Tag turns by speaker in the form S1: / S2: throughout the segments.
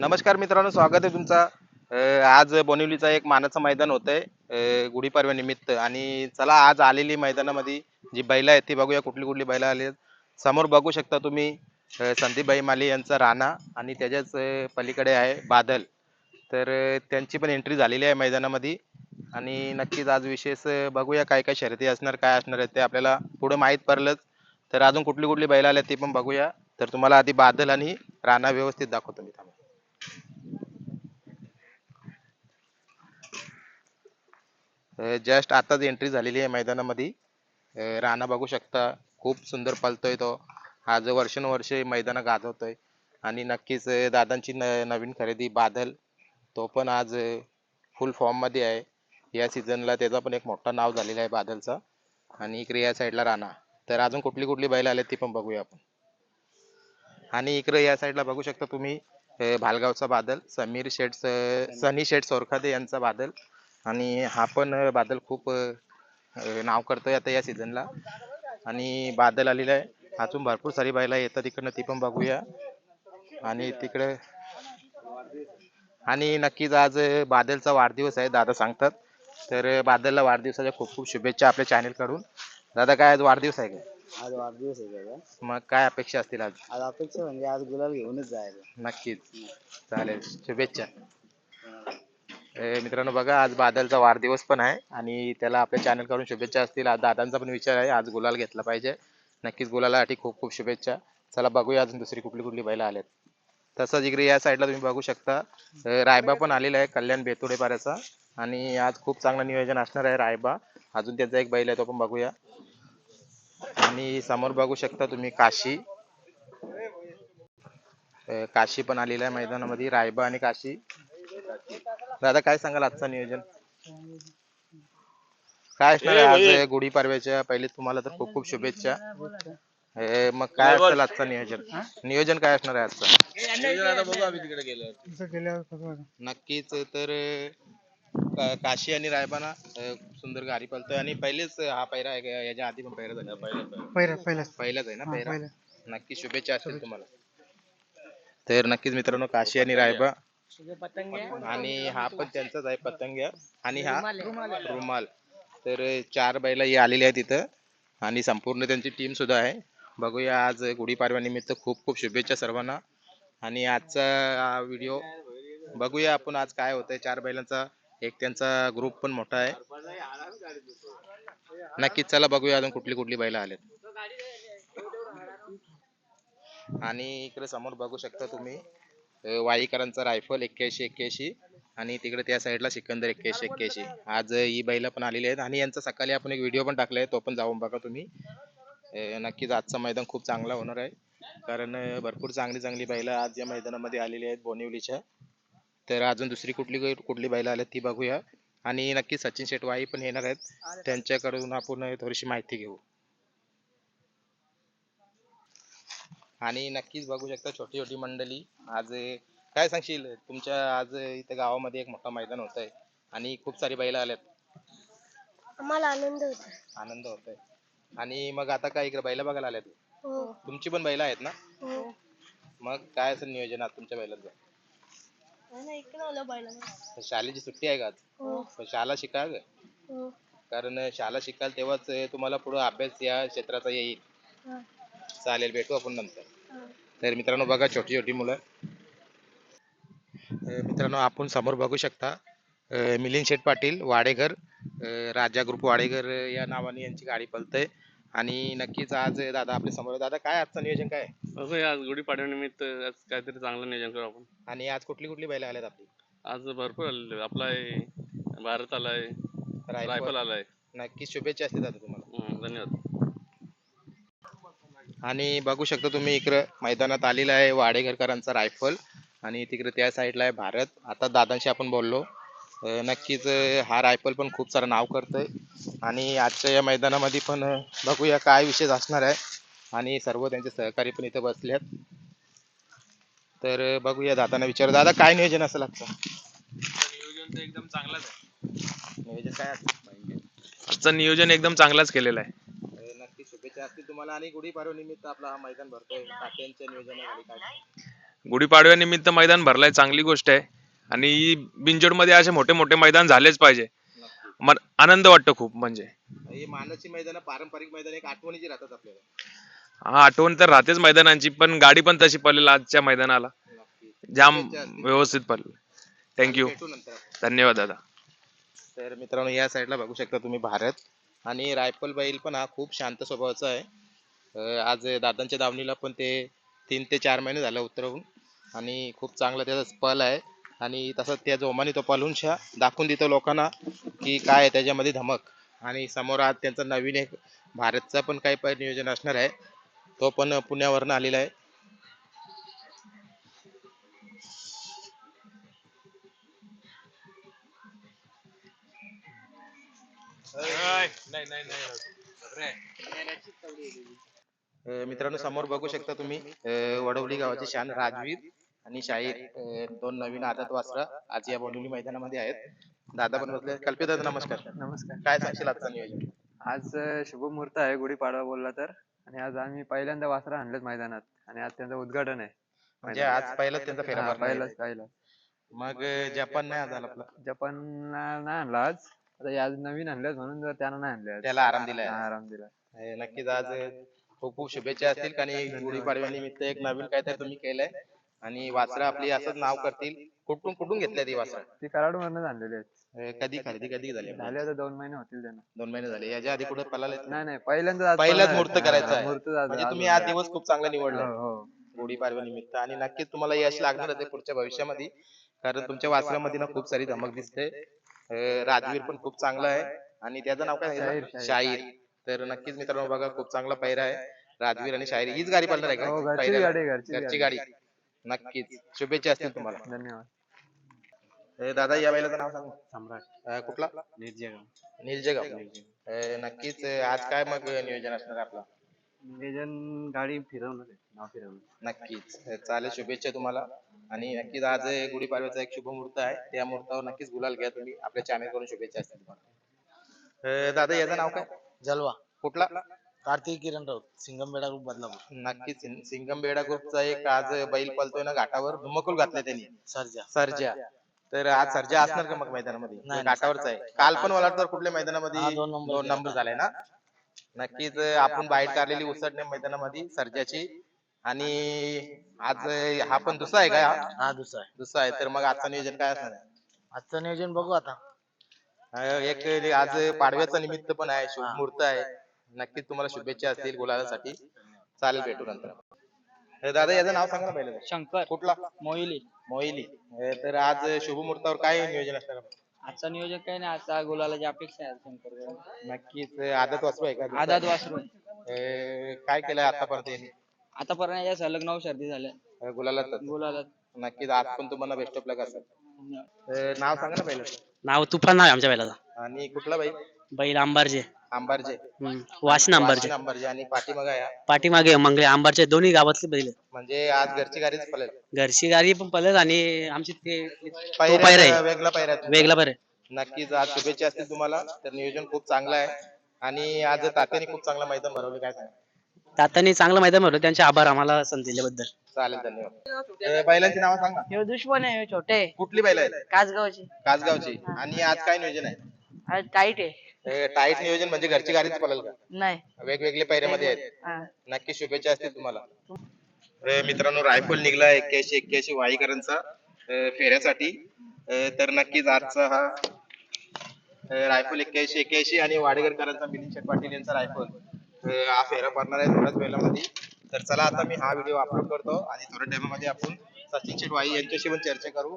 S1: नमस्कार मित्रांनो स्वागत आहे तुमचा. आज बोनिवलीचा एक मानाचं मैदान होतंय. अं, गुढीपाडव्यानिमित्त आणि चला आज आलेली मैदानामध्ये जी बैल आहेत ती बघूया कुठली कुठली बैल आली आहेत. समोर बघू शकता तुम्ही संदीपबाई माली यांचा राणा आणि त्याच्याच पलीकडे आहे बादल. तर त्यांची पण एंट्री झालेली आहे मैदानामध्ये. आणि नक्कीच आज विशेष बघूया काय काय शर्यती असणार काय असणार आहेत ते आपल्याला पुढे माहीत पडलंच. तर अजून कुठली कुठली बैल आल्या ते पण बघूया. तर तुम्हाला आधी बादल आणि राणा व्यवस्थित दाखवतो मी जस्ट आताच एंट्री झालेली आहे मैदानामध्ये. राणा बघू शकता खूप सुंदर पलतोय तो. आज वर्षानुवर्ष मैदान गाजवतोय. आणि नक्कीच दादांची न नवीन खरेदी बादल तो पण आज फुल फॉर्ममध्ये आहे. या सीझनला त्याचा पण एक मोठा नाव झालेला आहे बादलचा. आणि इकडे या साईडला राणा. तर अजून कुठली कुठली बैल आले ती पण बघूया आपण. आणि इकडे या साईडला बघू शकता तुम्ही भालगावचा बादल समीर शेठ सनी शेठ सोरखादे यांचा बादल. आणि हा पण बादल खूप नाव करतोय आता या सीझनला. आणि बादल आलेला आहे. अजून भरपूर सारी बैला येतात तिकडनं ती पण बघूया. आणि तिकडे आणि नक्कीच आज बादलचा वाढदिवस आहे दादा सांगतात. तर बादलला वाढदिवसाच्या खूप खूप शुभेच्छा आपल्या चॅनलकडून दादा काय आज वाढदिवस आहे का?
S2: आज वाढदिवस आहे त्याचा
S1: मग काय अपेक्षा असतील आज?
S2: आज अपेक्षा म्हणजे आज गुलाल घेऊनच जायचं.
S1: नक्कीच. चालेल. शुभेच्छा. मित्रांनो बघा आज बादलचा वाढदिवस पण आहे आणि त्याला आपल्या चॅनलकडून शुभेच्छा असतील. आज दादांचा पण विचार आहे आज गुलाल घेतला पाहिजे. नक्कीच गुलालासाठी खूप खूप शुभेच्छा. चला बघूया अजून दुसरी कुठली कुठली बैल आल्यात तसंच इकडे या साईडला तुम्ही बघू शकता रायबा पण आलेला आहे कल्याण बेतोडे पाऱ्याचा. आणि आज खूप चांगलं नियोजन असणार आहे रायबा. अजून त्याचा एक बैल आहे तो पण बघूया. आणि समोर बघू शकता तुम्ही काशी. काशी पण आलेला आहे मैदानामध्ये रायबा आणि काशी. दादा काय सांगाल आजचं नियोजन? काय असणार आहे आज गुढीपाडव्याच्या पहिले तुम्हाला तर खूप खूप शुभेच्छा. मग काय असेल आजचं नियोजन? नियोजन काय असणार आहे आजचं? नक्कीच तर अ, काशी आणि रायबाना अ, सुंदर गाडी पळतोय. आणि पहिलेच हा पैरा आहे का? याच्या आधी पण पैरा झाला.
S2: पहिला पहिला
S1: पहिलाच. आहे ना पैरा नक्की शुभेच्छा असतील तुम्हाला. तर नक्कीच मित्रांनो काशी आणि रायबा आणि हा पण त्यांचाच आहे पतंग. आणि हा? रुमाल तर चार बैला ही आलेली आहेत इथं. आणि संपूर्ण त्यांची टीम सुद्धा आहे. बघूया आज गुढीपाडव्या निमित्त खूप खूप शुभेच्छा सर्वांना. आणि आजचा व्हिडिओ बघूया आपण आज काय होतंय. चार बैलांचा एक त्यांचा ग्रुप पण मोठा आहे. नक्कीच चला बघूया अजून कुठली कुठली बैला आलेत. आणि इकडे समोर बघू शकता तुम्ही. वाईकरांचा रायफल एक्क्याऐंशी एक्क्याऐंशी आणि तिकडे त्या साईडला सिकंदर एक्क्याऐंशी एक्क्याऐंशी. आज ही बैल पण आलेली आहेत आणि यांचा सकाळी आपण एक व्हिडिओ पण टाकलाय तो पण जाऊन बघा तुम्ही. नक्कीच आजचं मैदान खूप चांगला होणार आहे. कारण भरपूर चांगली चांगली बैलं आज या मैदानामध्ये आलेली आहेत बोनिवलीच्या. तर अजून दुसरी कुठली कुठली बैलं आल्यात ती बघूया. आणि नक्की सचिन शेटवाई पण येणार आहेत. त्यांच्याकडून आपण थोडीशी माहिती घेऊ. आणि नक्कीच बघू शकता छोटी छोटी मंडळी. आज काय सांगशील? तुमच्या आज इथं गावामध्ये एक मोठा मैदान होत आहे आणि खूप सारी बैल आल्यात.
S3: आम्हाला आनंद होता
S1: आनंद होतोय. आणि मग आता काय इकडे बैल बघायला आल्यात?
S3: हो.
S1: तुमची पण बैल आहेत ना?
S3: हो.
S1: मग काय असेल नियोजन आज तुमच्या बैलाचं?
S3: इकडे आलं बैलाला
S1: शाळेची सुट्टी आहे का आज?
S3: हो.
S1: पण शाळा शिका ग.
S3: हो.
S1: कारण शाळा शिकाल तेव्हाच तुम्हाला पुढे अभ्यास या क्षेत्राचा येईल.
S3: हा,
S1: चालेल भेटू आपण नंतर.
S3: हा.
S1: तर मित्रांनो बघा छोटी छोटी मुलं. मित्रांनो आपण समोर बघू शकता मिलिंद शेठ पाटील वाडेघर राजा ग्रुप वाडेघर या नावाने यांची गाडी पळते आणि नक्कीच आज दादा आपल्यासमोर. दादा काय आजचं नियोजन काय?
S4: बघूया आज गुढीपाडव्यानिमित्त आज काहीतरी चांगलं नियोजन करू आपण.
S1: आणि आज कुठली कुठली बैल आल्यात आपली?
S4: आज भरपूर आलेले आपला आहे भारत आलाय रायफल.
S1: रायफल
S4: आलाय.
S1: नक्कीच शुभेच्छा असतील दादा तुम्हाला.
S4: हम्म, धन्यवाद.
S1: आणि बघू शकता तुम्ही इकडं मैदानात आलेला आहे वाडेघरकरांचा रायफल आणि तिकडे त्या साईडला आहे भारत. आता दादांशी आपण बोललो. नक्कीच हा रायफल पण खूप सारं नाव करतोय. आणि आजच्या या मैदानामध्ये पण बघूया काय विशेष असणार आहे. आणि सर्व त्यांचे सहकारी पण इथे बसले आहेत तर बघूया दादांना विचार. दादा काय नियोजन असेल आजचं
S5: नियोजन तर एकदम चांगलाच आहे.
S1: नियोजन काय
S5: आजचं नियोजन एकदम चांगलाच केलेलं आहे.
S1: असतील तुम्हाला आणि गुढीपाडवा निमित्त आपला हा मैदान भरतोय. काट्यांच्या नियोजनाखाली काय
S5: गुढीपाडव्यानिमित्त मैदान भरलाय चांगली गोष्ट आहे. आणि बिंजोडमध्ये असे मोठे मोठे मैदान झालेच पाहिजे. मन आनंद वाटतो खूप म्हणजे.
S1: हे मानाची मैदान पारंपरिक मैदान एक आठवणीची राहतात आपल्याला.
S5: हा आठवण तर राहतेच मैदानांची पण गाडी पण तशी पडलेली आजच्या मैदानाला. जाम व्यवस्थित पडलं थँक्यू
S1: भेटू नंतर.
S5: धन्यवाद दादा.
S1: तर मित्रांनो या साईडला बघू शकता तुम्ही भारत. आणि रायफल बैल पण हा खूप शांत स्वभावाचा आहे. आज दादांच्या दावणीला पण ते तीन ते चार महिने झाले उतरवून आणि खूप चांगला त्याचा पल आहे. आणि तसंच त्या जोमाने तो पलून शा दाखवून देतो लोकांना की काय आहे त्याच्यामध्ये धमक. आणि समोर आज त्यांचा नवीन एक भारतचा पण काही नियोजन असणार आहे. तो पण पुण्यावरनं आलेला आहे. मित्रांनो समोर बघू शकता तुम्ही वडवली गावाचे शान राजवीर आणि शाहीर दोन नवीन आदत वासरा आज या बोलिवली मैदानामध्ये आहेत. दादा पण बसले. कल्पित दादा नमस्कार.
S6: नमस्कार.
S1: काय सांगशील आजचं नियोजन?
S6: आज शुभ मुहूर्त आहे गुढीपाडवा बोलला तर. आणि आज आम्ही पहिल्यांदा वासरा आणलेत मैदानात. आणि आज त्यांचं उद्घाटन आहे.
S1: म्हणजे आज पहिलाच त्यांचा फेरा
S6: हा. पहिलाच पहिलाच.
S1: मग जपान नाही आज आला आपला?
S6: जपान नाही आणला आज. आता आज नवीन आणलेत म्हणून जर त्यानं नाही आणले आज.
S1: त्याला आराम दिलाय.
S6: हा, आराम दिला
S1: हे नक्कीच आज खूप खूप शुभेच्छा असतील. कारण गुढीपाडव्यानिमित्त एक नवीन काहीतरी तुम्ही केलंय. आणि वासरा आपली असंच नाव करतील. कुठून कुठून घेतल्या ती वासरा?
S6: ती कराड मधून आणलेली आहेत.
S1: कधी खरेदी कधी झाली?
S6: झाले आता दोन महिने होतील त्यांना.
S1: दोन महिने झाले. याच्या आधी कुठे पळाले
S6: नाही नाही पहिल्यांदाच आज
S1: पहिलाच
S6: पळणार
S1: मुहूर्त. करायचा आहे.
S6: मुहूर्त आज-
S1: म्हणजे
S6: आज
S1: तुम्ही
S6: होणार आहे.
S1: दिवस खूप चांगला निवडला
S6: हो हो.
S1: निमित्त. आणि नक्कीच तुम्हाला यश लागणारच आहे पुढच्या भविष्यामध्ये. कारण तुमच्या वासरामध्ये ना खूप सारी धमक दिसते. राजवीर पण खूप चांगला आहे. आणि त्याचं नाव काय
S6: शाहीर,
S1: सांगितलं?
S6: शाहीर.
S1: तर नक्कीच मित्रांनो बघा खूप चांगला पैरा आहे. राजवीर आणि शाहीर. हीच गाडी पडणार आहे
S6: हो
S1: का
S6: घरची? गाडी घरची
S1: घरची
S6: गाडी.
S1: गाडी नक्कीच. शुभेच्छा असतील तुम्हाला.
S6: धन्यवाद.
S1: अं, दादा या बैलाचं नाव सांग.
S2: सम्राट.
S1: अं, कुठला?
S2: निर्जगाव
S1: निलजगाव अं, नक्कीच अं, आज काय मग नियोजन असणार आपलं?
S2: नियोजन गाडी फिरवणार आहे. नाव फिरवणार
S1: नक्कीच. चालेल शुभेच्छा तुम्हाला. आणि नक्कीच आज गुढीपाडव्याचा एक शुभ मुहूर्त आहे. त्या मुहूर्तावर नक्कीच गुलाल घ्या तुम्ही. आपल्या चॅनलकडून शुभेच्छा असतील तुम्हाला. अं, दादा याचं नाव काय?
S2: जलवा.
S1: कुठला?
S2: कार्तिक किरण राऊत सिंगमबेडा ग्रुप बदलापूर
S1: नक्कीच. सिं- सिंगमबेडा ग्रुपचा एक आज बैल पलतोय ना घाटावर. धुमकूल घातलाय त्यांनी.
S2: सरजा.
S1: सर्जा. तर आज सर्जा असणार का मग मैदानामध्ये? घाटावरच आहे. काल पण मला वाटतं कुठल्या मैदानामध्ये
S2: हा, दोन नंबर
S1: दोन नंबर झालाय ना? नक्कीच आपण बाहेर काढलेली उसडणे मैदानामध्ये सर्जाची. आणि आज हा पण दुसरा आहे का? हा?
S2: हा दुसरा आहे.
S1: दुसरा आहे. तर मग आजचं नियोजन काय असणार आहे?
S2: आजचं नियोजन बघू आता.
S1: अं, एक आज पाडव्याचा निमित्त पण आहे शुभ मुहूर्त आहे. नक्कीच तुम्हाला शुभेच्छा असतील गुलालासाठी चालेल भेटू नंतर. अं, दादा याचं नाव सांगा ना पहिलं.
S7: शंकर.
S1: कुठला?
S7: मोहिली.
S1: मोहिली. अं, तर आज शुभ मुहूर्तावर काय नियोजन असणार? आहे?
S7: आजचा नियोजन काही नाही आजचा गुलालाची अपेक्षा आहे शंकर
S1: नक्कीच अं, आदत वाचू आहे का?
S7: आदात वासरू.
S1: अं, काय केलंय आतापर्यंत यांनी?
S7: आतापर्यंत या सलग नऊ शर्दी झाल्या.
S1: अं, गुलालाच
S7: गुलालात.
S1: नक्कीच आज पण तुम्हाला बेस्ट ऑफ लक असेल. अं, नाव सांगा ना पहिलं.
S8: नाव तुफान नाव आहे आमच्या बैलाचा.
S1: आणि कुठला बाई?
S8: बैल आंबारचे
S1: आंबारजे
S8: हम्म. वाशिन
S1: वाशिन आंबारजे आणि पाठीमागा या.
S8: पाठीमागे मंगळे आंबारचे दोन्ही गावातले बैल आहेत.
S1: म्हणजे आज घरची गाडीच पळेल.
S8: घरची गाडी पण पळत आणि आमची ते तो
S1: पायऱ्या-
S8: पायरा आहे.
S1: वेगळा पायरा आहे.
S8: वेगळा बरं
S1: नक्कीच आज शुभेच्छा असतील तुम्हाला. तर नियोजन खूप चांगलं आहे. आणि आज तात्याने खूप चांगलं मैदान भरवलं काय सांगा
S8: तात्यांनी चांगलं मैदान भरलं त्यांचे आभार आम्हाला संधी दिल्याबद्दल.
S1: चालेल धन्यवाद. अं, बैलांची नावं सांगा.
S7: हे दुश्मन आहे छोटे.
S1: कुठली बैल आहेत?
S7: कासगावची.
S1: कासगावची. आणि आज काय नियोजन आहे?
S7: आज टाईट आहे.
S1: अं, टाईट नियोजन म्हणजे घरची गाडीच पळेल का?
S7: नाही.
S1: वेगवेगळे पैऱ्यामध्ये आहेत.
S7: हा.
S1: नक्की शुभेच्छा असतील तुम्हाला. अ, मित्रांनो रायफल निघला एक्क्याऐंशी एक्क्याऐंशी वाईकरांचा अ, फेऱ्यासाठी. अ, तर नक्कीच आजचा हा अ, रायफल एक्क्याऐंशी एक्क्याऐंशी आणि वाडेकरकरांचा मिलिंद शेठ पाटील यांचा रायफल. हा फेरा पडणार आहे थोड्याच वेळामध्ये. तर चला आता मी हा व्हिडिओ अपलोड करतो आणि थोड्या टायमामध्ये आपण सचिन शेटवाई यांच्याशी पण चर्चा करू.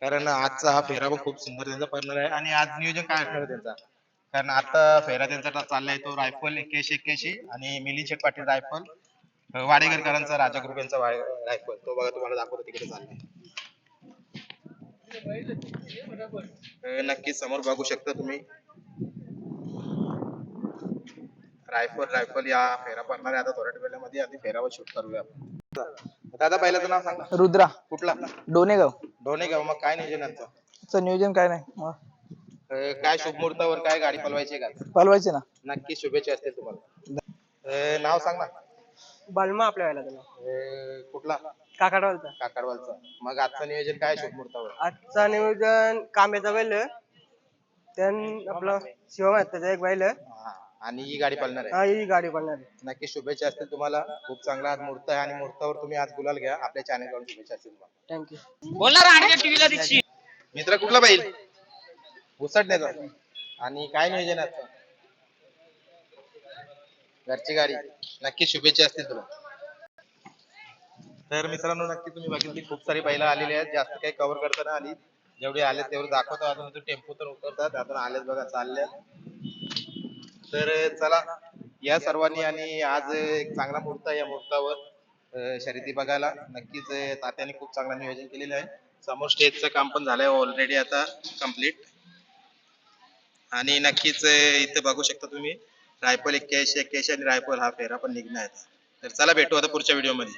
S1: कारण आजचा हा फेरा पण खूप सुंदर त्यांचा पडणार आहे. आणि आज नियोजन काय असणार त्यांचा? कारण आता फेरा त्यांचा चाललाय तो रायफल एक्क्याऐंशी एक्क्याऐंशी आणि मिलिंद शेठ पाटील रायफल. अ, वाडेकरकरांचा राजा ग्रुप यांचा रायफल. तो बघा तुम्हाला दाखवतो तिकडे चाललाय. नक्की नक्कीच समोर बघू शकता तुम्ही. रायफल रायफल या फेरा पडणार आहे आता थोड्या वेळामध्ये आधी फेरावर शूट करूया आपण. दादा पहिल्याचं नाव सांगा.
S7: रुद्रा.
S1: कुठला?
S7: डोनेगाव.
S1: डोनेगाव. मग काय नियोजन
S7: चं नियोजन काय नाही. मग
S1: अ, काय शुभ मुहूर्तावर काय गाडी पलवायची का?
S7: पालवायचे ना.
S1: नक्की शुभेच्छा असतील तुम्हाला. अ, नाव सांग. ना
S7: बालमा आपल्या वेळेला त्याला.
S1: अ, कुठला?
S9: काकाडवालचा.
S1: काकडवालचा. मग आजचं नियोजन काय शुभमुहूर्तावर
S9: आजचा नियोजन कांब्याचा बैल. त्यान आपलं शिवम आहे त्याचा एक बैल.
S1: हा. आणि ही गाडी पळणार आहे.
S9: हा ही गाडी पडणार आहे.
S1: नक्की शुभेच्छा असतील तुम्हाला. खूप चांगला आज मुहूर्त आहे आणि मुहूर्तावर तुम्ही आज गुलाल घ्या. आपल्या चॅनलकडून शुभेच्छा असतील तुम्हाला.
S9: थँक्यू
S8: बोलणार टीव्हीला
S1: मित्र कुठला बैल? उसटण्याचा आणि काय नियोजन आहे आजचं? घरची गाडी. नक्की शुभेच्छा असतील तुला. तर मित्रांनो नक्की तुम्ही बघितली खूप सारी बैल आलेली आहेत. जास्त काही कव्हर करताना आली. जेवढे आले तेवढे दाखवतो. अजून तो टेम्पो तर उतरतात. अजून आलेच बघा चालले तर चला या सर्वांनी आणि आज एक चांगला मुहूर्त आहे या मुहूर्तावर. शर्यती बघायला. नक्कीच तात्याने खूप चांगलं नियोजन केलेलं आहे. समोर स्टेजचं काम पण झालंय ऑलरेडी आता कंप्लीट आणि नक्कीच इथे बघू शकता तुम्ही. रायफल एक्क्याऐंशी एक्क्याऐंशी आणि रायफल हा फेरा पण निघणार आहे. तर चला भेटू आता पुढच्या व्हिडिओमध्ये.